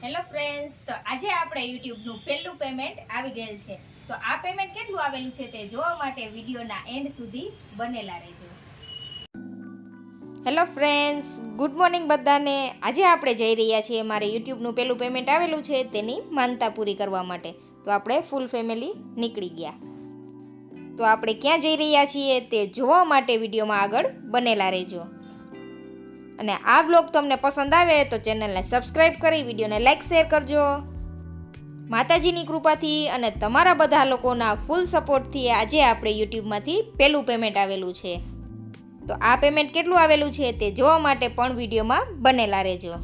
Hello friends તો આજે આપણે યુટ્યુબનું પહેલું પેમેન્ટ આવી ગયેલ છે. તો આ પેમેન્ટ કેટલું આવેલું છે તે જોવા માટે વિડીયોના એન્ડ સુધી બનેલા રહેજો. હેલો ફ્રેન્ડ્સ ગુડ મોર્નિંગ બધાને. આજે આપણે જઈ રહ્યા છીએ મારે યુટ્યુબનું પહેલું પેમેન્ટ આવેલું છે તેની માનતા પૂરી કરવા માટે. તો આપણે ફૂલ ફેમિલી નીકળી ગયા. તો આપણે ક્યાં જઈ રહ્યા છીએ તે જોવા માટે વિડીયોમાં આગળ બનેલા રહેજો. અને આ બ્લોગ તમને પસંદ આવે તો ચેનલને સબસ્ક્રાઈબ કરી, વિડીયોને લાઇક શેર કરજો. માતાજીની કૃપાથી અને તમારા બધા લોકોના ફૂલ સપોર્ટથી આજે આપણે યુટ્યુબમાંથી પહેલું પેમેન્ટ આવેલું છે. તો આ પેમેન્ટ કેટલું આવેલું છે તે જોવા માટે પણ વિડીયોમાં બનેલા રહેજો.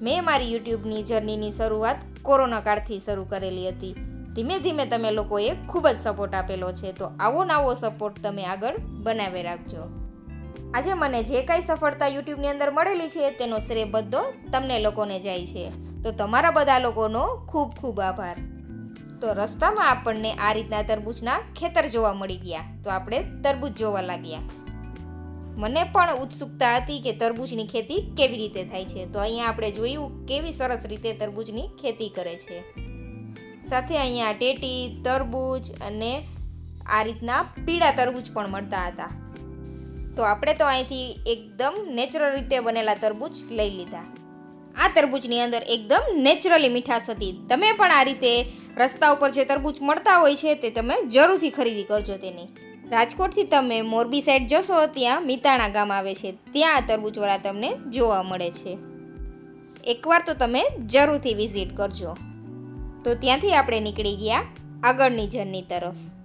મેં મારી યુટ્યુબની જર્નીની શરૂઆત કોરોના કાળથી શરૂ કરેલી હતી. ધીમે ધીમે તમે લોકોએ ખૂબ જ સપોર્ટ આપેલો છે. તો આવો નવો સપોર્ટ તમે આગળ બનાવી રાખજો. આજે મને જે કાંઈ સફળતા યુટ્યુબની અંદર મળેલી છે તેનો શ્રેય બધો તમને લોકોને જાય છે. તો તમારા બધા લોકોનો ખૂબ ખૂબ આભાર. તો રસ્તામાં આપણને આ રીતના તરબૂચના ખેતર જોવા મળી ગયા. તો આપણે તરબૂચ જોવા લાગ્યા. મને પણ ઉત્સુકતા હતી કે તરબૂચની ખેતી કેવી રીતે થાય છે. તો અહીંયા આપણે જોયું કેવી સરસ રીતે તરબૂચની ખેતી કરે છે. સાથે અહીંયા ટેટી, તરબૂચ અને આ રીતના પીળા તરબૂચ પણ મળતા હતા. તો આપણે તો અહીંથી એકદમ નેચરલ રીતે બનેલા તરબૂચ લઈ લીધા. આ તરબૂચની અંદર એકદમ નેચરલી મીઠાશ હતી. તમે પણ આ રીતે રસ્તા ઉપર જે તરબૂચ મળતા હોય છે તે તમે જરૂરથી ખરીદી કરજો તેની. રાજકોટથી તમે મોરબી સાઈડ જશો, ત્યાં મિતાણા ગામ આવે છે. ત્યાં આ તરબૂચવાળા તમને જોવા મળે છે. એકવાર તો તમે જરૂરથી વિઝિટ કરજો. તો ત્યાંથી આપણે નીકળી ગયા આગળની જર્ની તરફ.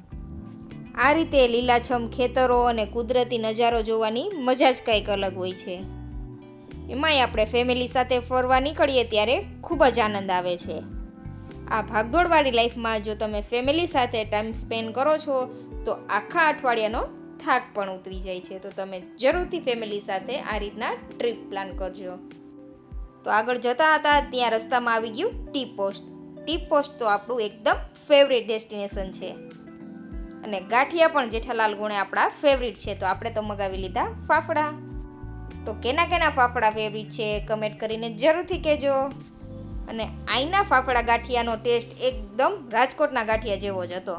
આ રીતે લીલાછમ ખેતરો અને કુદરતી નજારો જોવાની મજા જ કંઈક અલગ હોય છે. એમાંય આપણે ફેમિલી સાથે ફરવા નીકળીએ ત્યારે ખૂબ જ આનંદ આવે છે. આ ભાગદોડવાળી લાઈફમાં જો તમે ફેમિલી સાથે ટાઈમ સ્પેન્ડ કરો છો, તો આખા અઠવાડિયાનો થાક પણ ઉતરી જાય છે. તો તમે જરૂરથી ફેમિલી સાથે આ રીતના ટ્રીપ પ્લાન કરજો. તો આગળ જતા હતા, ત્યાં રસ્તામાં આવી ગયું ટી પોસ્ટ ટી પોસ્ટ તો આપણું એકદમ ફેવરેટ ડેસ્ટિનેશન છે. અને ગાંઠિયા પણ જેઠાલાલ ગુણે આપણા ફેવરિટ છે. તો આપણે તો મગાવી લીધા ફાફડા. તો કેના કેના ફાફડા ફેવરિટ છે કમેન્ટ કરીને જરૂરથી કહેજો. અને આઈના ફાફડા ગાંઠિયાનો ટેસ્ટ એકદમ રાજકોટના ગાંઠિયા જેવો જ હતો.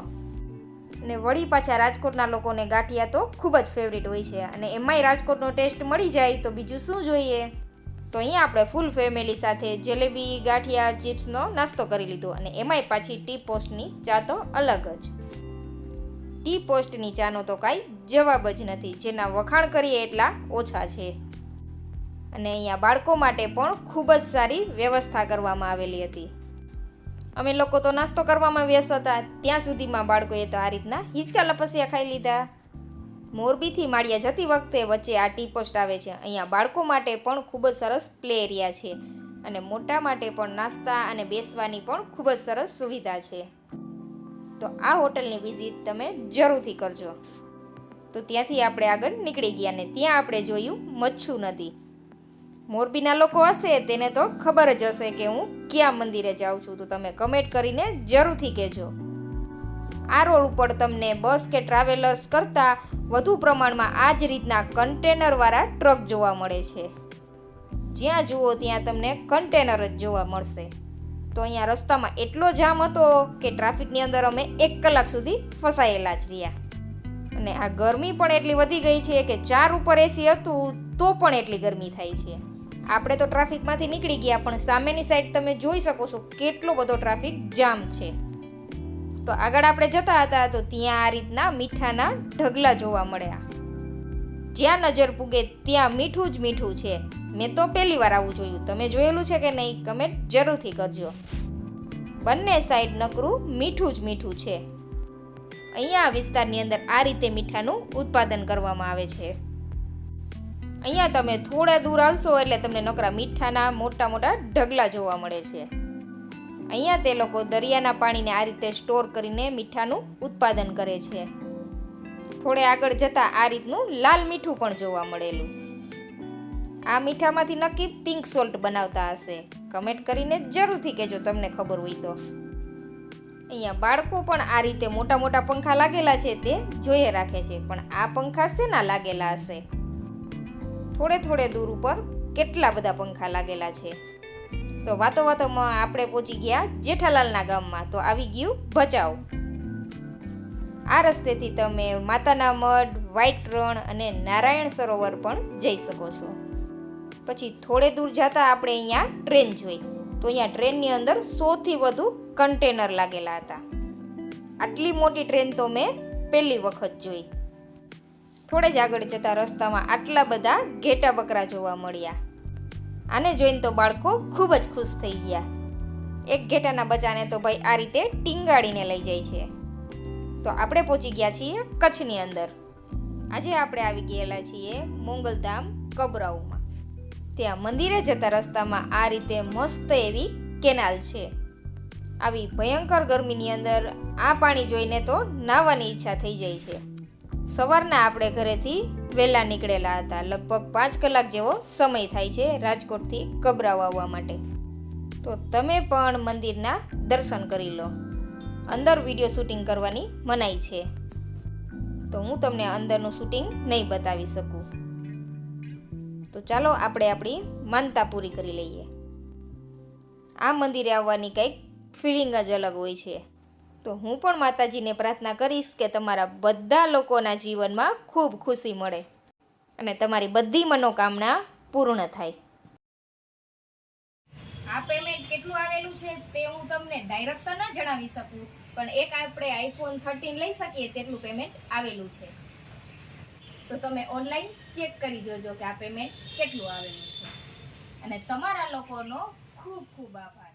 અને વળી પાછા રાજકોટના લોકોને ગાંઠિયા તો ખૂબ જ ફેવરિટ હોય છે. અને એમાંય રાજકોટનો ટેસ્ટ મળી જાય તો બીજું શું જોઈએ? તો અહીંયા આપણે ફૂલ ફેમિલી સાથે જલેબી, ગાંઠિયા ચિપ્સનો નાસ્તો કરી લીધો. અને એમાંય પાછી ટી પોસ્ટની ચા તો અલગ જ. ટી પોસ્ટની ચાનો તો કાંઈ જવાબ જ નથી. જેના વખાણ કરીએ એટલા ઓછા છે. અને અહીંયા બાળકો માટે પણ ખૂબ જ સારી વ્યવસ્થા કરવામાં આવેલી હતી. અમે લોકો તો નાસ્તો કરવામાં વ્યસ્ત હતા. ત્યાં સુધીમાં બાળકોએ તો આ રીતના હિંચકા લપસિયા ખાઈ લીધા. મોરબીથી માળિયા જતી વખતે વચ્ચે આ ટી પોસ્ટ આવે છે. અહીંયા બાળકો માટે પણ ખૂબ જ સરસ પ્લે એરિયા છે. અને મોટા માટે પણ નાસ્તા અને બેસવાની પણ ખૂબ જ સરસ સુવિધા છે. તો આ હોટલની વિઝિટ તમે જરૂરથી કરજો. તો ત્યાંથી આપણે આગળ નીકળી ગયા ને ત્યાં આપણે જોયું મચ્છુ નદી. મોરબીના લોકો હશે તેને તો ખબર જ હશે કે હું ક્યાં મંદિરે જાઉં છું. તો તમે કમેન્ટ કરીને જરૂરથી કહેજો. આ રોડ ઉપર તમને બસ કે ટ્રાવેલર્સ કરતાં વધુ પ્રમાણમાં આ જ રીતના કન્ટેનરવાળા ટ્રક જોવા મળે છે. જ્યાં જુઓ ત્યાં તમને કન્ટેનર જ જોવા મળશે. તો અહીંયા રસ્તામાં એટલો જામ હતો કે ટ્રાફિકની અંદર અમે એક કલાક સુધી ફસાયેલા જ રહ્યા. અને આ ગરમી પણ એટલી વધી ગઈ છે કે ચાર ઉપર એસી હતું તો પણ એટલી ગરમી થાય છે. આપણે તો ટ્રાફિકમાંથી નીકળી ગયા, પણ સામેની સાઈડ તમે જોઈ શકો છો કેટલો બધો ટ્રાફિક જામ છે. તો આગળ આપણે જતા હતા તો ત્યાં આ રીતના મીઠાના ઢગલા જોવા મળ્યા. જ્યાં નજર પૂગે ત્યાં મીઠું જ મીઠું છે. મેં તો પહેલી વાર આવું જોયું. તમે જોયેલું છે કે નહીં, કમેન્ટ જરૂરથી કરજો. બંને સાઈડ નકરું મીઠું જ મીઠું છે. અહીંયા વિસ્તારની અંદર આ રીતે મીઠાનું ઉત્પાદન કરવામાં આવે છે. અહીંયા તમે થોડા દૂર આવશો એટલે તમને નકરા મીઠાના મોટા મોટા ઢગલા જોવા મળે છે. અહીંયા તે લોકો દરિયાના પાણીને આ રીતે સ્ટોર કરીને મીઠાનું ઉત્પાદન કરે છે. થોડે આગળ જતાં આ રીતનું લાલ મીઠું પણ જોવા મળેલું. આ મીઠામાંથી નક્કી પિંક સોલ્ટ બનાવતા હશે. કમેન્ટ કરીને જરૂરથી કહેજો તમને ખબર હોય તો. અહીંયા બાળકો પણ આ રીતે મોટા મોટા પંખા લાગેલા છે તે જોઈએ રાખે છે, પણ આ પંખા શેના લાગેલા હશે? થોડે થોડે દૂર ઉપર કેટલા બધા પંખા લાગેલા છે? તો વાતો વાતોમાં આપણે પહોંચી ગયા જેઠાલાલના ગામમાં, તો આવી ગયું ભચાઉ. આ રસ્તેથી તમે માતાના મઢ વ્હાઇટ રણ અને નારાયણ સરોવર પણ જઈ શકો છો. પછી થોડે દૂર જતા આપણે અહીંયા ટ્રેન જોઈ. તો અહીંયા ટ્રેનની અંદર સૌથી વધુ કન્ટેનર લાગેલા હતા. આટલી મોટી ટ્રેન તો મેં પહેલી વખત જોઈ. થોડે જ આગળ જતા રસ્તામાં આટલા બધા ઘેટા બકરા જોવા મળ્યા. આને જોઈને તો બાળકો ખૂબ જ ખુશ થઈ ગયા. એક ઘેટાના બચ્ચાને તો ભાઈ આ રીતે ટીંગાડીને લઈ જાય છે. તો આપણે પહોંચી ગયા છીએ કચ્છની અંદર. આજે આપણે આવી ગયેલા છીએ મોંગલધામ કબરાઉમાં. ત્યાં મંદિરે જતા રસ્તામાં આ રીતે મસ્ત એવી કેનાલ છે. આવી ભયંકર ગરમીની અંદર આ પાણી જોઈને તો નાહવાની ઈચ્છા થઈ જાય છે. સવારના આપણે ઘરેથી વહેલા નીકળેલા હતા. લગભગ પાંચ કલાક જેવો સમય થાય છે રાજકોટથી કબરાવ આવવા માટે. તો તમે પણ મંદિરના દર્શન કરી લો. અંદર વીડિયો શૂટિંગ કરવાની મનાઈ છે. તો હું તમને અંદરનું શૂટિંગ નહીં બતાવી શકું. તો ચાલો આપણે આપણી માનતા પૂરી કરી લઈએ. આ મંદિરે આવવાની કંઈક ફિલિંગ જ અલગ હોય છે. તો હું પણ માતાજીને પ્રાર્થના કરીશ કે તમારા બધા લોકોના જીવનમાં ખૂબ ખુશી મળે અને તમારી બધી મનોકામના પૂર્ણ થાય. આ પેમેન્ટ કેટલું આવેલું છે તે હું તમને ડાયરેક્ટ તો ના જણાવી શકું, પણ એક આપણે આઈફોન થર્ટીન લઈ શકીએ તેટલું પેમેન્ટ આવેલું છે. તો તમે ઓનલાઈન ચેક કરી જોજો કે આ પેમેન્ટ કેટલું આવેલું છે. અને તમારા લોકોનો ખૂબ ખૂબ આભાર.